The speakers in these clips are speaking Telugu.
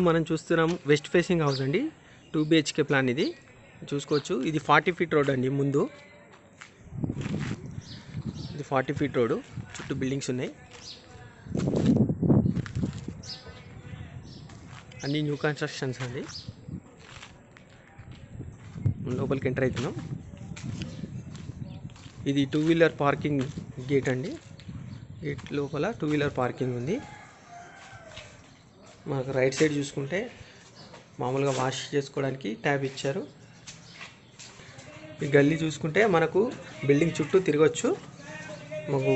ఇప్పుడు మనం చూస్తున్నాం వెస్ట్ ఫేసింగ్ హౌస్ అండి. టూ బిహెచ్కే ప్లాన్ ఇది. చూసుకోవచ్చు. ఇది ఫార్టీ ఫీట్ రోడ్ అండి ముందు. ఇది ఫార్టీ ఫీట్ రోడ్. చుట్టూ బిల్డింగ్స్ ఉన్నాయి. అన్ని న్యూ కన్స్ట్రక్షన్స్ అండి. లోపలికి ఎంటర్ అవుతున్నాం. ఇది టూ వీలర్ పార్కింగ్ గేట్ అండి. గేట్ లోపల టూ వీలర్ పార్కింగ్ ఉంది. మనకు రైట్ సైడ్ చూసుకుంటే మామూలుగా వాష్ చేసుకోవడానికి ట్యాబ్ ఇచ్చారు. ఈ గల్లీ చూసుకుంటే మనకు బిల్డింగ్ చుట్టూ తిరగచ్చు. మాకు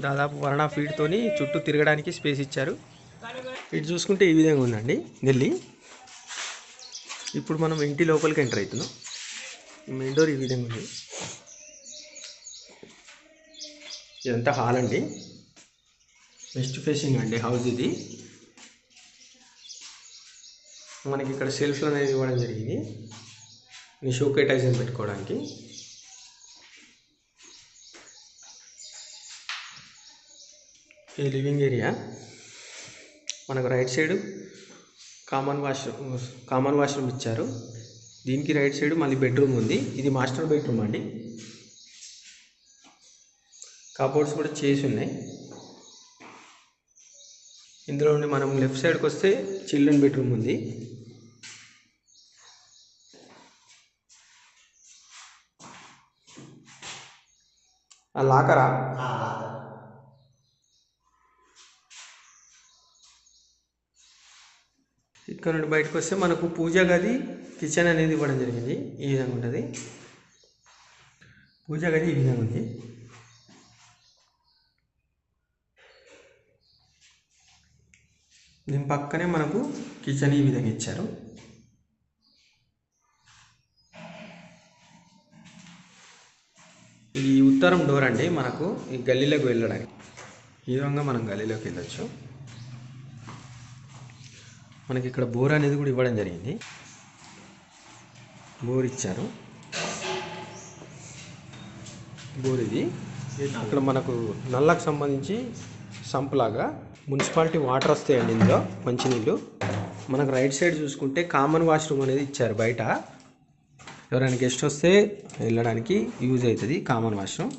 దాదాపు వన్ హాఫ్ ఫీట్తోని చుట్టూ తిరగడానికి స్పేస్ ఇచ్చారు. ఇటు చూసుకుంటే ఈ విధంగా ఉందండి ఢిల్లీ ఇప్పుడు మనం ఇంటి లోపలికి ఎంటర్ అవుతున్నాం. మెయిన్ డోర్ ఈ విధంగా ఉంది. ఇదంతా హాల్ అండి. వెస్ట్ ఫేసింగ్ అండి హౌస్ ఇది. మనకి ఇక్కడ సెల్ఫ్లు అనేది ఇవ్వడం జరిగింది. ఈ షోకేటైజర్ పెట్టుకోవడానికి. ఇది లివింగ్ ఏరియా మనకు right side common washroom common washroom ఇచ్చారు. దీనికి రైట్ సైడ్ మళ్ళీ బెడ్రూమ్ ఉంది. ఇది మాస్టర్ బెడ్రూమ్ అండి. కబోర్డ్స్ కూడా చేసి ఉన్నాయి. ఇందులో నుండి మనం లెఫ్ట్ సైడ్కి వస్తే చిల్డ్రన్ బెడ్రూమ్ ఉంది. లాకరా? ఇక్కడ నుండి బయటకు వస్తే మనకు పూజ గది కిచెన్ అనేది ఇవ్వడం జరిగింది. ఈ విధంగా ఉంటుంది పూజ గది ఈ విధంగా ఉంది. దీని పక్కనే మనకు కిచెన్ ఈ విధంగా ఇచ్చారు. ఇది ఉత్తరం డోర్ అండి మనకు ఈ గల్లీలోకి వెళ్ళడానికి. ఈ విధంగా మనం గల్లీలోకి వెళ్ళొచ్చు. మనకి ఇక్కడ బోర్ అనేది కూడా ఇవ్వడం జరిగింది. బోర్ ఇచ్చారు. బోర్ ఇది. ఇక్కడ మనకు నల్లకు సంబంధించి సంప్లాగా మున్సిపాలిటీ వాటర్ వస్తాయండి ఇందులో మంచినీళ్ళు మనకు రైట్ సైడ్ చూసుకుంటే కామన్ వాష్రూమ్ అనేది ఇచ్చారు బయట. ఎవరైనా గెస్ట్ వస్తే వెళ్ళడానికి యూజ్ అవుతుంది common washroom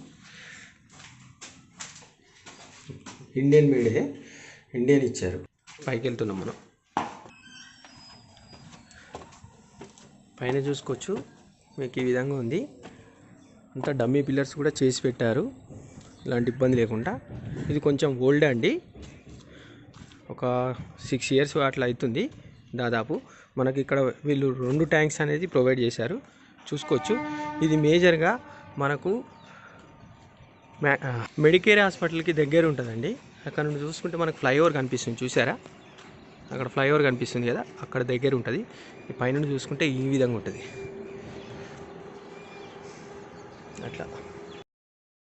Indian made Indian ఇచ్చారు. పైకి వెళ్తున్నాం మనం. పైన చూసుకోవచ్చు. మీకు ఈ విధంగా ఉంది. అంతా డమ్మీ పిల్లర్స్ కూడా చేసి పెట్టారు. ఇలాంటి ఇబ్బంది లేకుండా. ఇది కొంచెం ఓల్డ్ అండి. ఒక సిక్స్ ఇయర్స్ అట్లా అవుతుంది దాదాపు. మనకి ఇక్కడ వీళ్ళు రెండు ట్యాంక్స్ అనేది ప్రొవైడ్ చేశారు. చూసుకోవచ్చు. ఇది మేజర్గా మనకు మ్యా- మెడికేర్ హాస్పిటల్కి దగ్గర ఉంటుందండి. అక్కడ నుండి చూసుకుంటే మనకు ఫ్లైఓవర్ కనిపిస్తుంది. చూసారా? అక్కడ ఫ్లైఓవర్ కనిపిస్తుంది కదా అక్కడ దగ్గర ఉంటుంది. ఈ పైనుండి చూసుకుంటే ఈ విధంగా ఉంటుంది. అట్లా.